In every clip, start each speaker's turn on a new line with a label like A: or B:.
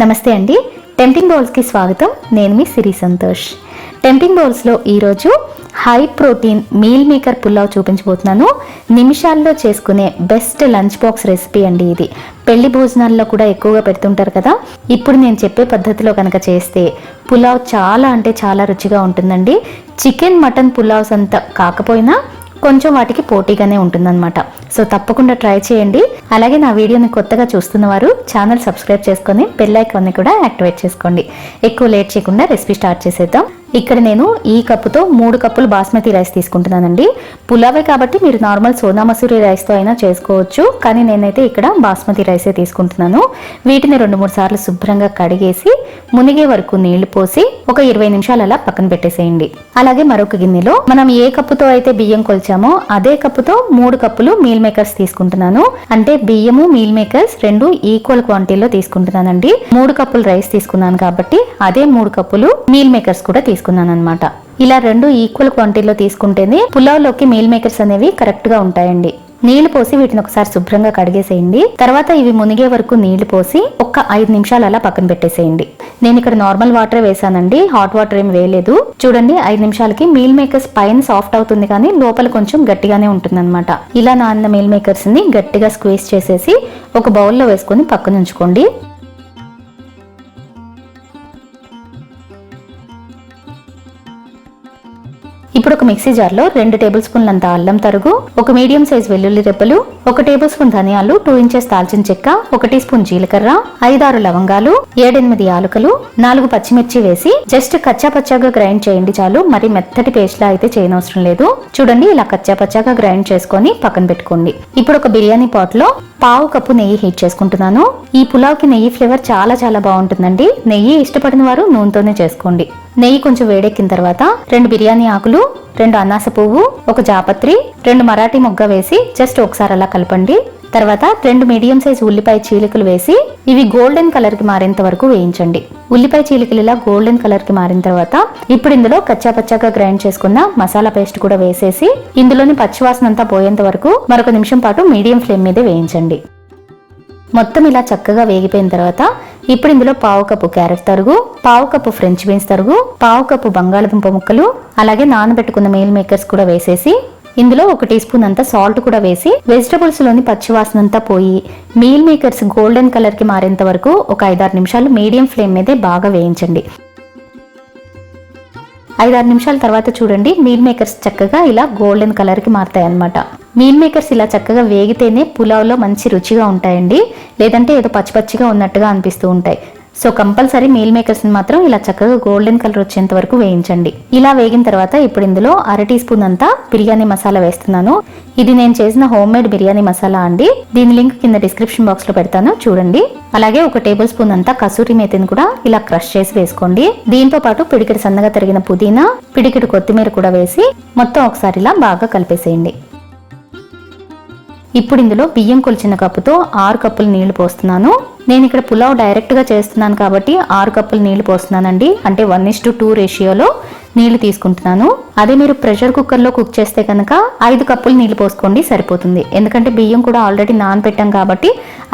A: నమస్తే అండి. టెంపింగ్ బౌల్స్కి స్వాగతం. నేను మీ సిరి సంతోష్. టెంపింగ్ బౌల్స్లో ఈరోజు high protein meal maker pulao చూపించబోతున్నాను. నిమిషాల్లో చేసుకునే బెస్ట్ లంచ్ బాక్స్ రెసిపీ అండి ఇది. పెళ్ళి భోజనాల్లో కూడా ఎక్కువగా పెడుతుంటారు కదా. ఇప్పుడు నేను చెప్పే పద్ధతిలో కనుక చేస్తే పులావ్ చాలా అంటే చాలా రుచిగా ఉంటుందండి. చికెన్ మటన్ పులావ్స్ అంత కాకపోయినా కొంచెం వాటికి పోటీగానే ఉంటుందన్నమాట. సో తప్పకుండా ట్రై చేయండి. అలాగే నా వీడియోని కొత్తగా చూస్తున్న వారు ఛానల్ సబ్స్క్రైబ్ చేసుకొని బెల్ ఐకాన్ని కూడా యాక్టివేట్ చేసుకోండి. ఎక్కువ లేట్ చేయకుండా రెసిపీ స్టార్ట్ చేసేద్దాం. ఇక్కడ నేను ఈ కప్పుతో మూడు కప్పులు బాస్మతి రైస్ తీసుకుంటున్నానండి. పులావే కాబట్టి మీరు నార్మల్ సోనా మసూరి రైస్తో అయినా చేసుకోవచ్చు. కానీ నేనైతే ఇక్కడ బాస్మతి రైసే తీసుకుంటున్నాను. వీటిని రెండు మూడు సార్లు శుభ్రంగా కడిగేసి మునిగే వరకు నీళ్ళు పోసి ఒక ఇరవై నిమిషాలు అలా పక్కన పెట్టేసేయండి. అలాగే మరొక గిన్నెలో మనం ఏ కప్పుతో అయితే బియ్యం కొలిచామో అదే కప్పుతో మూడు కప్పులు మీల్ మేకర్స్ తీసుకుంటున్నాను. అంటే బియ్యము మీల్ మేకర్స్ రెండు ఈక్వల్ క్వాంటిటీలో తీసుకుంటున్నానండి. మూడు కప్పులు రైస్ తీసుకున్నాను కాబట్టి అదే మూడు కప్పులు మీల్ మేకర్స్ కూడా తీసుకున్నాను అనమాట ఇలా రెండు ఈక్వల్ క్వాంటిటీలో తీసుకుంటేనే పులావ్లోకి మీల్ మేకర్స్ అనేవి కరెక్ట్గా ఉంటాయండి. నీళ్ళు పోసి వీటిని ఒకసారి శుభ్రంగా కడిగేసేయండి. తర్వాత ఇవి మునిగే వరకు నీళ్ళు పోసి ఒక ఐదు నిమిషాలు అలా పక్కన పెట్టేసేయండి. నేను ఇక్కడ నార్మల్ వాటర్ వేసానండి. హాట్ వాటర్ ఏం వేయలేదు. చూడండి ఐదు నిమిషాలకి మీల్ మేకర్స్ పైన సాఫ్ట్ అవుతుంది కానీ లోపల కొంచెం గట్టిగానే ఉంటుంది ఇలా నాన్న మీల్ మేకర్స్ని గట్టిగా స్క్వీజ్ చేసేసి ఒక బౌల్లో వేసుకొని పక్కన ఉంచుకోండి. ఇప్పుడు ఒక మిక్సీ జార్లో రెండు టేబుల్ స్పూన్లంత అల్లం తరుగు ఒక మీడియం సైజ్ వెల్లుల్లి రెబ్బలు ఒక టేబుల్ స్పూన్ ధనియాలు టూ ఇంచెస్ దాల్చిన చెక్క ఒక టీ స్పూన్ జీలకర్ర ఐదారు లవంగాలు ఏడెనిమిది యాలకులు నాలుగు పచ్చిమిర్చి వేసి జస్ట్ కచ్చా పచ్చాగా గ్రైండ్ చేయండి చాలు. మరి మెత్తటి పేస్ట్ లా అయితే చేయనవసరం లేదు. చూడండి ఇలా కచ్చా పచ్చాగా గ్రైండ్ చేసుకొని పక్కన పెట్టుకోండి. ఇప్పుడు ఒక బిర్యానీ పాట్లో పావు కప్పు నెయ్యి హీట్ చేసుకుంటున్నాను. ఈ పులావ్కి నెయ్యి ఫ్లేవర్ చాలా చాలా బాగుంటుందండి. నెయ్యి ఇష్టపడిన వారు నూనెతోనే చేసుకోండి. నెయ్యి కొంచెం వేడెక్కిన తర్వాత రెండు బిర్యానీ ఆకులు రెండు అనాస పువ్వు ఒక జాపత్రి రెండు మరాఠీ మొగ్గ వేసి జస్ట్ ఒకసారి అలా కలపండి. తర్వాత రెండు మీడియం సైజ్ ఉల్లిపాయ చీలికలు వేసి ఇవి గోల్డెన్ కలర్కి మారేంత వరకు వేయించండి. ఉల్లిపాయ చీలికలు ఇలా గోల్డెన్ కలర్కి మారిన తర్వాత ఇప్పుడు ఇందులో కచ్చా పచ్చాగా గ్రైండ్ చేసుకున్న మసాలా పేస్ట్ కూడా వేసేసి ఇందులోని పచ్చివాసన అంతా పోయేంత వరకు మరొక నిమిషం పాటు మీడియం ఫ్లేమ్ మీద వేయించండి. మొత్తం ఇలా చక్కగా వేగిపోయిన తర్వాత ఇప్పుడు ఇందులో పావు కప్పు క్యారెట్ తరుగు పావు కప్పు ఫ్రెంచ్ బీన్స్ తరుగు పావు కప్పు బంగాళదుంప ముక్కలు అలాగే నానబెట్టుకున్న మీల్ మేకర్స్ కూడా వేసేసి ఇందులో ఒక టీ స్పూన్ అంతా సాల్ట్ కూడా వేసి వెజిటబుల్స్లోని పచ్చివాసన అంతా పోయి మీల్ మేకర్స్ గోల్డెన్ కలర్కి మారేంత వరకు ఒక ఐదారు నిమిషాలు మీడియం ఫ్లేమ్ మీదే బాగా వేయించండి. ఐదారు నిమిషాల తర్వాత చూడండి మీల్ మేకర్స్ చక్కగా ఇలా గోల్డెన్ కలర్కి మారుతాయి అనమాట మీల్ మేకర్స్ ఇలా చక్కగా వేగితేనే పులావ్లో మంచి రుచిగా ఉంటాయండి. లేదంటే ఏదో పచ్చి పచ్చిగా ఉన్నట్టుగా అనిపిస్తూ ఉంటాయి. సో కంపల్సరీ మీల్ మేకర్స్ మాత్రం ఇలా చక్కగా గోల్డెన్ కలర్ వచ్చేంత వరకు వేయించండి. ఇలా వేగిన తర్వాత ఇప్పుడు ఇందులో అర టీ స్పూన్ అంతా బిర్యానీ మసాలా వేస్తున్నాను. ఇది నేను చేసిన హోమ్ మేడ్ బిర్యానీ మసాలా అండి. దీని లింక్ కింద డిస్క్రిప్షన్ బాక్స్లో పెడతాను చూడండి. అలాగే ఒక టేబుల్ స్పూన్ అంతా కసూరి మేతిని కూడా ఇలా క్రష్ చేసి వేసుకోండి. దీంతో పాటు పిడికిడి సన్నగా తరిగిన పుదీనా పిడికిడి కొత్తిమీర కూడా వేసి మొత్తం ఒకసారి ఇలా బాగా కలిపేసేయండి. ఇప్పుడు ఇందులో బియ్యం కొలిచిన కప్పుతో ఆరు కప్పులు నీళ్ళు పోస్తున్నాను. నేను ఇక్కడ పులావ్ డైరెక్ట్గా చేస్తున్నాను కాబట్టి ఆరు కప్పులు నీళ్ళు పోస్తున్నానండి. అంటే వన్ ఇస్ టు టూ రేషియోలో నీళ్ళు తీసుకుంటున్నాను. అదే మీరు ప్రెషర్ కుక్కర్లో కుక్ చేస్తే కనుక ఐదు కప్పులు నీళ్ళు పోసుకోండి సరిపోతుంది. ఎందుకంటే బియ్యం కూడా ఆల్రెడీ నానబెట్టాం కాబట్టి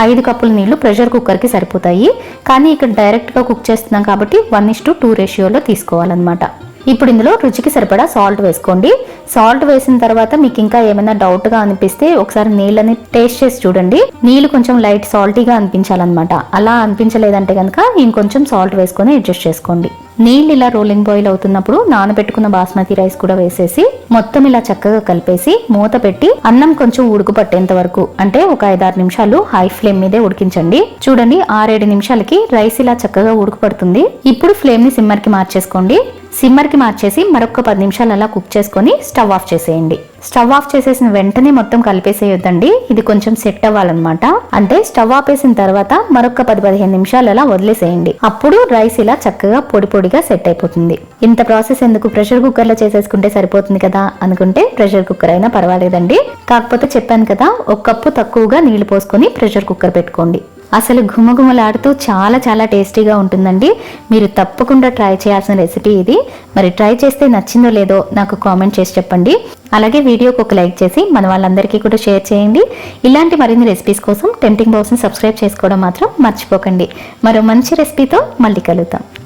A: ఐదు కప్పుల నీళ్ళు ప్రెషర్ కుక్కర్కి సరిపోతాయి. కానీ ఇక్కడ డైరెక్ట్గా కుక్ చేస్తున్నాం కాబట్టి వన్ ఇస్ టు టూ రేషియోలో తీసుకోవాలన్నమాట. ఇప్పుడు ఇందులో రుచికి సరిపడా సాల్ట్ వేసుకోండి. సాల్ట్ వేసిన తర్వాత మీకు ఇంకా ఏమైనా డౌట్గా అనిపిస్తే ఒకసారి నీళ్ళని టేస్ట్ చేసి చూడండి. నీళ్ళు కొంచెం లైట్ సాల్టీగా అనిపించాలన్నమాట. అలా అనిపించలేదంటే కనుక ఇంకొంచెం సాల్ట్ వేసుకొని అడ్జస్ట్ చేసుకోండి. నీళ్ళు ఇలా రోలింగ్ బాయిల్ అవుతున్నప్పుడు నానబెట్టుకున్న బాస్మతి రైస్ కూడా వేసేసి మొత్తం ఇలా చక్కగా కలిపేసి మూత పెట్టి అన్నం కొంచెం ఉడుకు పట్టేంత వరకు అంటే ఒక ఐదారు నిమిషాలు హై ఫ్లేమ్ మీదే ఉడికించండి. చూడండి ఆరేడు నిమిషాలకి రైస్ ఇలా చక్కగా ఉడుకు పడుతుంది. ఇప్పుడు ఫ్లేమ్ని సిమ్మర్కి మార్చేసుకోండి. సిమ్మర్కి మార్చేసి మరొక పది నిమిషాలు అలా కుక్ చేసుకొని స్టవ్ ఆఫ్ చేసేయండి. స్టవ్ ఆఫ్ చేసేసిన వెంటనే మొత్తం కలిపేసేయొద్దండి. ఇది కొంచెం సెట్ అవ్వాలన్నమాట. అంటే స్టవ్ ఆపేసిన తర్వాత మరొక పది పదిహేను నిమిషాలు అలా వదిలేసేయండి. అప్పుడు రైస్ ఇలా చక్కగా పొడి పొడిగా సెట్ అయిపోతుంది. ఇంత ప్రాసెస్ ఎందుకు? ప్రెషర్ కుక్కర్లో చేసేసుకుంటే సరిపోతుంది కదా? అనుకుంటే ప్రెషర్ కుక్కర్ అయినా పర్వాలేదండి. కాకపోతే చెప్పాను కదా ఒక కప్పు తక్కువగా నీళ్ళు పోసుకొని ప్రెషర్ కుక్కర్ పెట్టుకోండి. అసలు ఘుమఘుమలాడుతూ చాలా చాలా టేస్టీగా ఉంటుందండి. మీరు తప్పకుండా ట్రై చేయాల్సిన రెసిపీ ఇది. మరి ట్రై చేస్తే నచ్చిందో లేదో నాకు కామెంట్ చేసి చెప్పండి. అలాగే వీడియోకి ఒక లైక్ చేసి మన వాళ్ళందరికీ కూడా షేర్ చేయండి. ఇలాంటి మరిన్ని రెసిపీస్ కోసం టెంటింగ్ బాక్స్ని సబ్స్క్రైబ్ చేసుకోవడం మాత్రం మర్చిపోకండి. మరో మంచి రెసిపీతో మళ్ళీ కలుద్దాం.